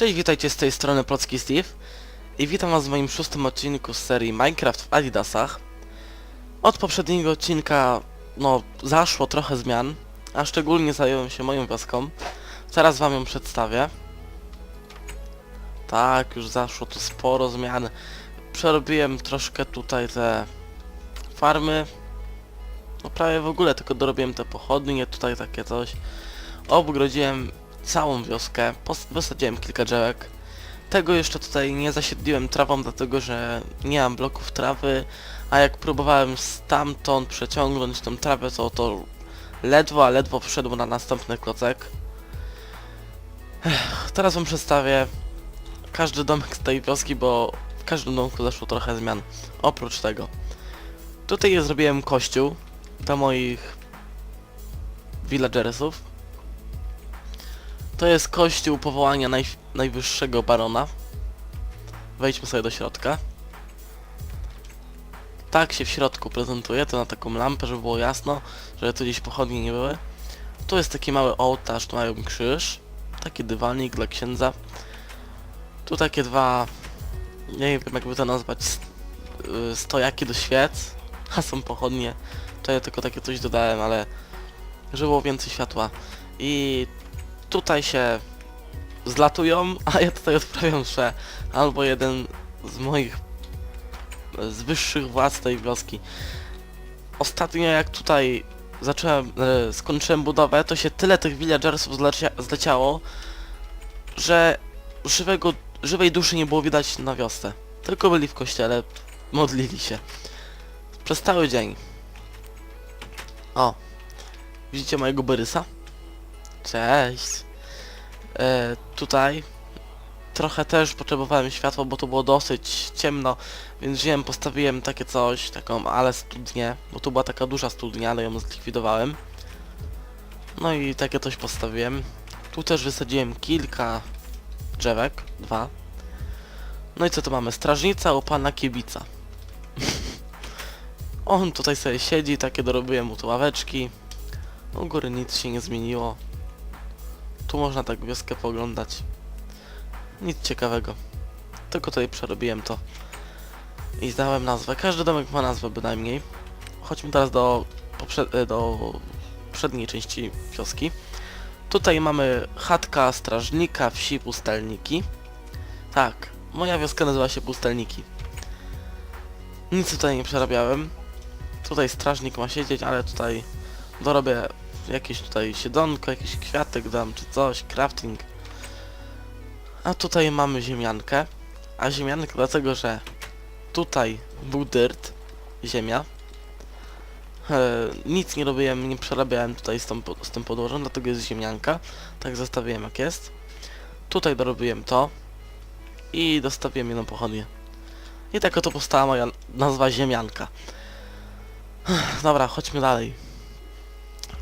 Cześć, witajcie z tej strony Plocki Steve i witam was w moim szóstym odcinku z serii Minecraft w Adidasach. Od poprzedniego odcinka, no, zaszło trochę zmian, a szczególnie zająłem się moją wioską. Teraz wam ją przedstawię. Tak, już zaszło tu sporo zmian. Przerobiłem troszkę tutaj te farmy. No prawie w ogóle tylko dorobiłem te pochodnie, tutaj takie coś. Obgrodziłem całą wioskę, wysadziłem kilka drzewek. Tego jeszcze tutaj nie zasiedliłem trawą, dlatego że nie mam bloków trawy, a jak próbowałem stamtąd przeciągnąć tą trawę, to to ledwo, a ledwo wszedł na następny klocek. Teraz wam przedstawię każdy domek z tej wioski, bo w każdym domku zaszło trochę zmian. Oprócz tego. Tutaj zrobiłem kościół dla moich villagersów. To jest kościół powołania naj, najwyższego barona. Wejdźmy sobie do środka. Tak się w środku prezentuje, to na taką lampę, żeby było jasno, żeby tu gdzieś pochodnie nie były. Tu jest taki mały ołtarz, tu mają krzyż. Taki dywanik dla księdza. Tu takie dwa, nie wiem jakby to nazwać, y, stojaki do świec. A są pochodnie. To ja tylko takie coś dodałem, ale żeby było więcej światła. I tutaj się zlatują, a ja tutaj odprawiam mszę. Albo jeden z moich z wyższych władz tej wioski. Ostatnio jak tutaj zacząłem, e, skończyłem budowę, to się tyle tych villagersów zlecia, zleciało, że żywego, żywej duszy nie było widać na wiosce. Tylko byli w kościele, modlili się. Przez cały dzień. O. Widzicie mojego Borysa? Cześć. E, tutaj trochę też potrzebowałem światła, bo to było dosyć ciemno, więc wziąłem, postawiłem takie coś, taką ale studnię, bo tu była taka duża studnia, ale ją zlikwidowałem. No i takie coś postawiłem. Tu też wysadziłem kilka drzewek, dwa. No i co tu mamy? Strażnica u pana Kiebica. On tutaj sobie siedzi, takie dorobiłem mu tu ławeczki. U góry nic się nie zmieniło. Tu można tak wioskę poglądać. Nic ciekawego. Tylko tutaj przerobiłem to. I zdałem nazwę. Każdy domek ma nazwę bynajmniej. Chodźmy teraz do, e, do przedniej części wioski. Tutaj mamy chatka strażnika wsi Pustelniki. Tak, moja wioska nazywa się Pustelniki. Nic tutaj nie przerabiałem. Tutaj strażnik ma siedzieć, ale tutaj dorobię jakieś tutaj siedzonko, jakiś kwiatek dam czy coś, crafting. A tutaj mamy ziemiankę. A ziemiankę dlatego, że tutaj był dirt, ziemia. E, nic nie robiłem, nie przerabiałem tutaj z, tą, z tym podłożem, dlatego jest ziemianka. Tak zostawiłem jak jest. Tutaj dorobiłem to. I dostawiłem jedną pochodnię. I tak oto powstała moja nazwa ziemianka. Dobra, chodźmy dalej.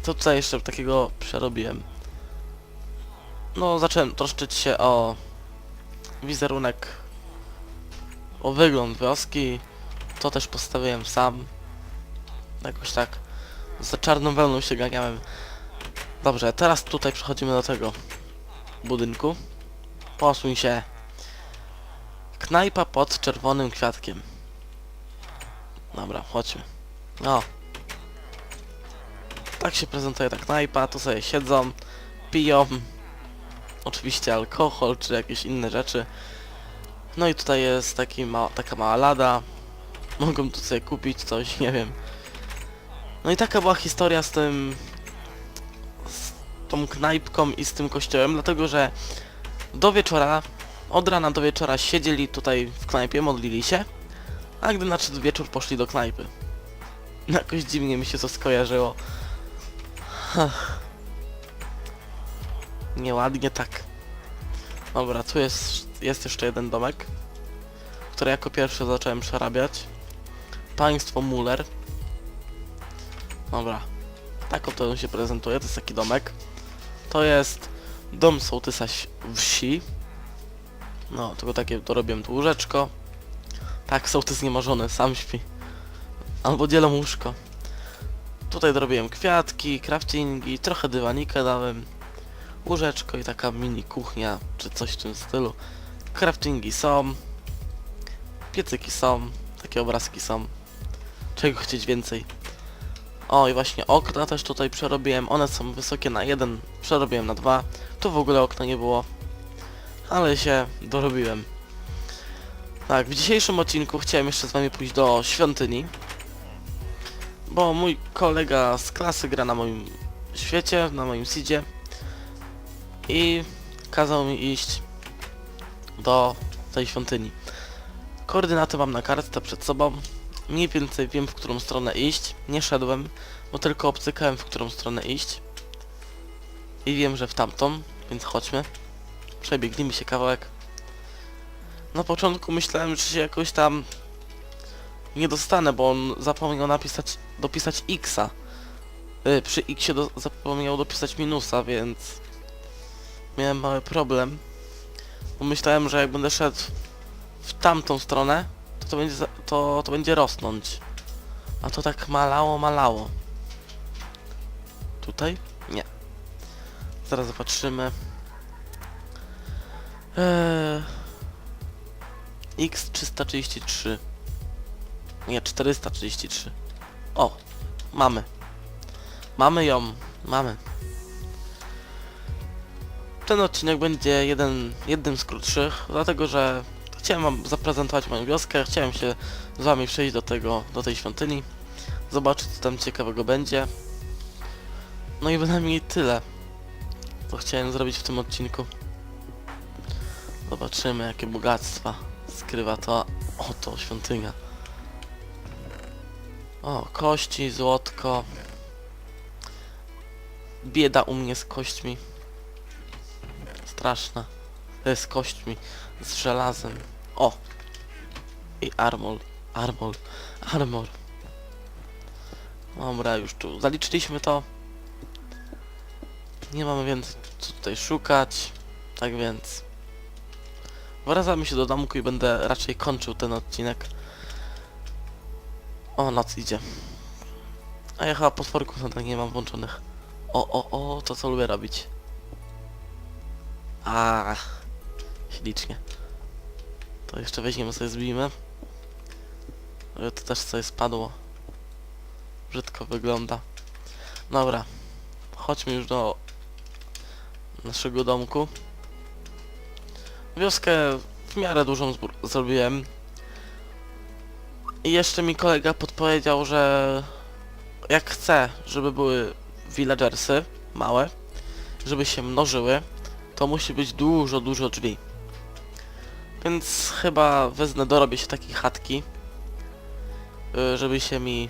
Co tutaj jeszcze takiego przerobiłem? No, zacząłem troszczyć się o wizerunek, o wygląd wioski. To też postawiłem sam. Jakoś tak za czarną wełną się ganiałem. Dobrze, teraz tutaj przechodzimy do tego budynku. Posuń się. Knajpa pod czerwonym kwiatkiem. Dobra, chodźmy. O, tak się prezentuje ta knajpa, tu sobie siedzą, piją, oczywiście alkohol czy jakieś inne rzeczy. No i tutaj jest taki ma taka mała lada, mogą tu sobie kupić coś, nie wiem. No i taka była historia z tym, z tą knajpką i z tym kościołem, dlatego że do wieczora, od rana do wieczora siedzieli tutaj w knajpie, modlili się, a gdy nadszedł wieczór poszli do knajpy. Jakoś dziwnie mi się to skojarzyło. Nieładnie tak. Dobra, tu jest, jest jeszcze jeden domek, który jako pierwszy zacząłem przerabiać. Państwo Muller. Dobra. Tak oto on się prezentuje, to jest taki domek. To jest Dom sołtysa wsi. No, tylko takie dorobiłem tu łóżeczko. Tak, sołtys nie ma żony, sam śpi. Albo dzielę łóżko. Tutaj dorobiłem kwiatki, craftingi, trochę dywanika dałem. Łóżeczko i taka mini kuchnia, czy coś w tym stylu. Craftingi są. Piecyki są. Takie obrazki są. Czego chcieć więcej? O i właśnie okna też tutaj przerobiłem. One są wysokie na jeden, przerobiłem na dwa. Tu w ogóle okna nie było. Ale się dorobiłem. Tak, w dzisiejszym odcinku chciałem jeszcze z wami pójść do świątyni. Bo mój kolega z klasy gra na moim świecie, na moim seedzie. I kazał mi iść do tej świątyni. Koordynaty mam na kartce przed sobą. Mniej więcej wiem w którą stronę iść. Nie szedłem, bo tylko obcykałem w którą stronę iść. I wiem, że w tamtą, więc chodźmy. Przebiegnijmy się kawałek. Na początku myślałem, że się jakoś tam nie dostanę, bo on zapomniał napisać, dopisać xa. Y, przy xie do, zapomniał dopisać minusa, więc miałem mały problem. Bo myślałem, że jak będę szedł w tamtą stronę, to będzie, to, to będzie rosnąć. A to tak malało, malało. Tutaj? Nie. Zaraz zobaczymy. Eee... X333. Nie, 433. O, mamy. Mamy ją. Mamy. Ten odcinek będzie jeden, jednym z krótszych, dlatego że chciałem wam zaprezentować moją wioskę, chciałem się z wami przejść do tego, do tej świątyni, zobaczyć co tam ciekawego będzie. No i bynajmniej tyle, co chciałem zrobić w tym odcinku. Zobaczymy jakie bogactwa skrywa to oto świątynia. O, kości, złotko. Bieda u mnie z kośćmi. Straszna. To jest kośćmi. Z żelazem. O! I armor. Armor. Armor. Dobra, już tu zaliczyliśmy to. Nie mamy więcej co tutaj szukać. Tak więc... Wracamy się do domku i będę raczej kończył ten odcinek. O, noc idzie. A ja chyba potworków nadal nie mam włączonych. O, o, o, to co lubię robić. Ach, ślicznie. To jeszcze weźmiemy sobie zbijmy. To też coś spadło. Brzydko wygląda. Dobra. Chodźmy już do naszego domku. Wioskę w miarę dużą zrobiłem. I jeszcze mi kolega podpowiedział, że jak chcę, żeby były villagersy małe, żeby się mnożyły, to musi być dużo, dużo drzwi. Więc chyba wezmę, dorobię się takiej chatki, y, żeby się mi,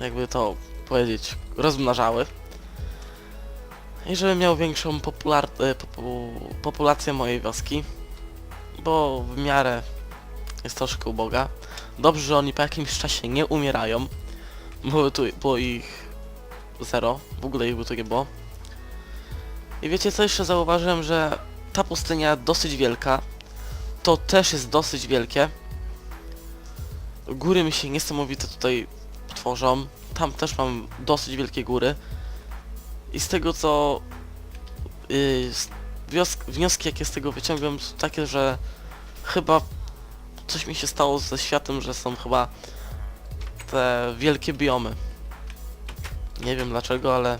jakby to powiedzieć, rozmnażały. I żebym miał większą popular- y, popu populację mojej wioski, bo w miarę jest troszkę uboga. Dobrze, że oni po jakimś czasie nie umierają, bo tu było ich zero, w ogóle ich by tu nie było. I wiecie co jeszcze zauważyłem, że ta pustynia dosyć wielka, to też jest dosyć wielkie. Góry mi się niesamowite tutaj tworzą, tam też mam dosyć wielkie góry. I z tego co yy, wnioski jakie z tego wyciągłem są takie, że chyba coś mi się stało ze światem, że są chyba te wielkie biomy. Nie wiem dlaczego, ale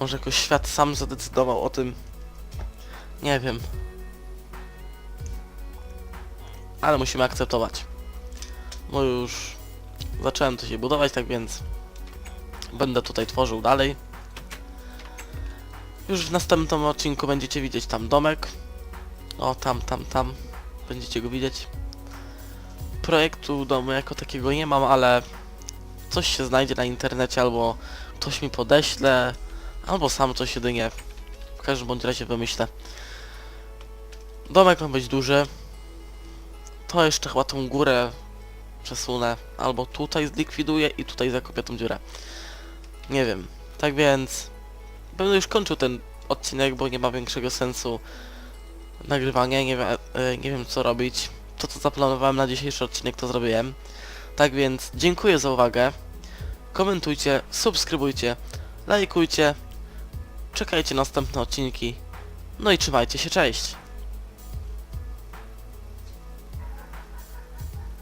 może jakoś świat sam zadecydował o tym. Nie wiem. Ale musimy akceptować. Bo już zacząłem to się budować, tak więc będę tutaj tworzył dalej. Już w następnym odcinku będziecie widzieć tam domek. O, tam, tam, tam. Będziecie go widzieć. Projektu domu jako takiego nie mam, ale coś się znajdzie na internecie, albo ktoś mi podeśle, albo sam coś jedynie w każdym bądź razie wymyślę. Domek ma być duży. To jeszcze chyba tą górę przesunę, albo tutaj zlikwiduję i tutaj zakopię tą dziurę. Nie wiem. Tak więc będę już kończył ten odcinek, bo nie ma większego sensu nagrywania, nie, wie, e, nie wiem co robić. To co zaplanowałem na dzisiejszy odcinek to zrobiłem. Tak więc dziękuję za uwagę. Komentujcie, subskrybujcie, lajkujcie. Czekajcie na następne odcinki. No i trzymajcie się, cześć!